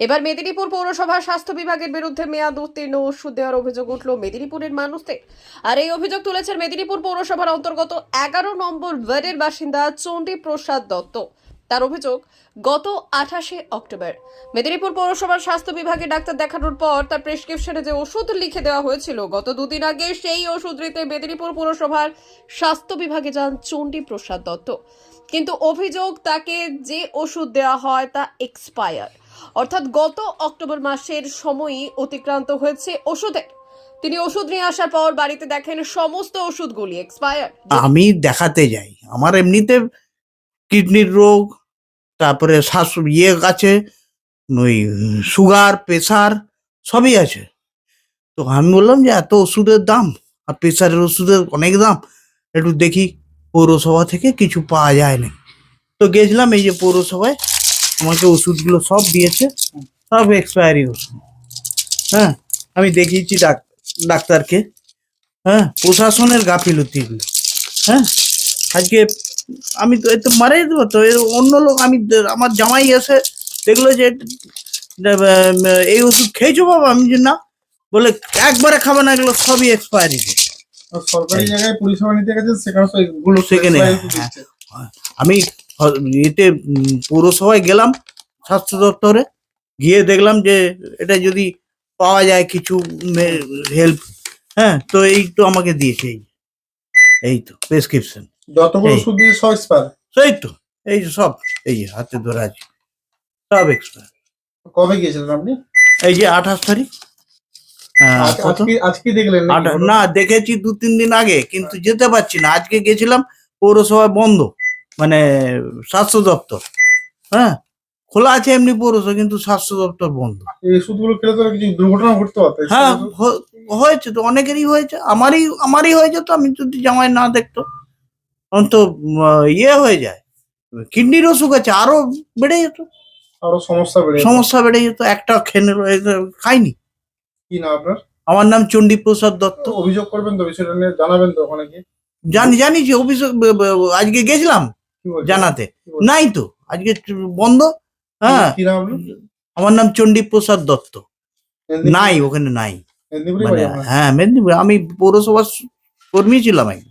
এবার মেদিনীপুর পৌরসভার স্বাস্থ্য বিভাগের বিরুদ্ধে মেয়াদ উত্তীর্ণ ওষুধ দেওয়ার অভিযোগ উঠল মেদিনীপুরের মানুষদের। আর এই অভিযোগ তুলেছেন মেদিনীপুর পৌরসভার অন্তর্গত এগারো নম্বর ওয়ার্ডের বাসিন্দা চণ্ডী প্রসাদ দত্ত। তার অভিযোগ, গত আঠাশে অক্টোবর মেদিনীপুর পৌরসভার স্বাস্থ্য বিভাগে ডাক্তার দেখানোর পর তার প্রেসক্রিপশনে যে ওষুধ লিখে দেওয়া হয়েছিল, গত দুদিন আগে সেই ওষুধ নিতে মেদিনীপুর পৌরসভার স্বাস্থ্য বিভাগে যান চণ্ডী প্রসাদ দত্ত। কিন্তু অভিযোগ তাকে যে ওষুধ দেওয়া হয় তা এক্সপায়ার অর্থাৎ গত অক্টোবর মাসের সময়ই অতিক্রান্ত হয়েছে ওষুধের। তিনি ওষুধ নিয়ে আসার পর বাড়িতে দেখেন সমস্ত ওষুধগুলি এক্সপায়ার আমি দেখাতে যাই। আমার এমনিতে কিডনির রোগ, তারপরে শ্বাস ইয়ে আছে, ওই সুগার প্রেশার সবই আছে। তো আমি বললাম যে, এত ওষুধের দাম? আর প্রেশারের ওষুধের অনেক দাম? একটু দেখি পৌরসভা থেকে কিছু পাওয়া যায় না তো গেছিলাম এই যে পৌরসভায় আমাকে ওষুধগুলো সব দিয়েছে সব এক্সপায়ারি ওষুধ। হ্যাঁ আমি দেখিয়েছি ডাক ডাক্তারকে। হ্যাঁ প্রশাসনের গাফিলতিগুলো হ্যাঁ আজকে আমি তো এ তো মারাই দেবো তো অন্য লোক আমি আমার জামাই এসে দেখল যে এই ওষুধ খেয়েছো বাবা? আমি যে না। বলে একবারে খাবে না এগুলো সবই এক্সপায়ারি সরকারি জায়গায় পরিষেবা নিতে গেছে সেখানে, হ্যাঁ। আমি এতে পৌরসভায় গেলাম স্বাস্থ্য দপ্তরে গিয়ে দেখলাম যে এটা যদি পাওয়া যায় কিছু হেল্প হ্যাঁ তো এই তো আমাকে দিয়েছে এই এই তো প্রেসক্রিপশন যতগুলো। ওষুধ দিয়ে সব এক্সপায়ার সেই তো এই যে সব এই যে হাতে ধরে আছে সব এক্সপায়ার কবে গিয়েছিলেন আপনি? এই যে আঠাশ তারিখ। আজকে দেখলেন না দেখেছি দু তিন দিন আগে কিন্তু যেতে পারছি না। আজকে গেছিলাম পৌরসভা বন্ধ। মানে স্বাস্থ্য দপ্তর হ্যাঁ? খোলা আছে এমনি পৌরসভা কিন্তু স্বাস্থ্য দপ্তর বন্ধ। এই ওষুধগুলো খেলে তো কিছু দুর্ঘটনা ঘটতে পারত হ্যাঁ হয়েছে তো অনেকেরই হয়েছে। আমারই আমারই হয়েছে তো আমি যদি জামাই না দেখতো তো ইয়ে হয়ে যায়। কিডনির অসুখ আছে আরও বেড়ে যেত। আরও সমস্যা বেড়ে সমস্যা বেড়ে যেত একটা খেনে খাইনি। কি না আপনার? আমার নাম চণ্ডী প্রসাদ দত্ত। অভিযোগ করবেন তো বিষয়টা নিয়ে জানাবেন তো ওখানে জানি জানি যে ব- আজকে গেছিলাম? জানাতে। নাই তো। আজকে বন্ধ? হ্যাঁ? আমার নাম চণ্ডী প্রসাদ দত্ত নাই ওখানে নাই। মানে? হ্যাঁ মেদিনীপুর। আমি পৌরসভার কর্মী ছিলাম একদম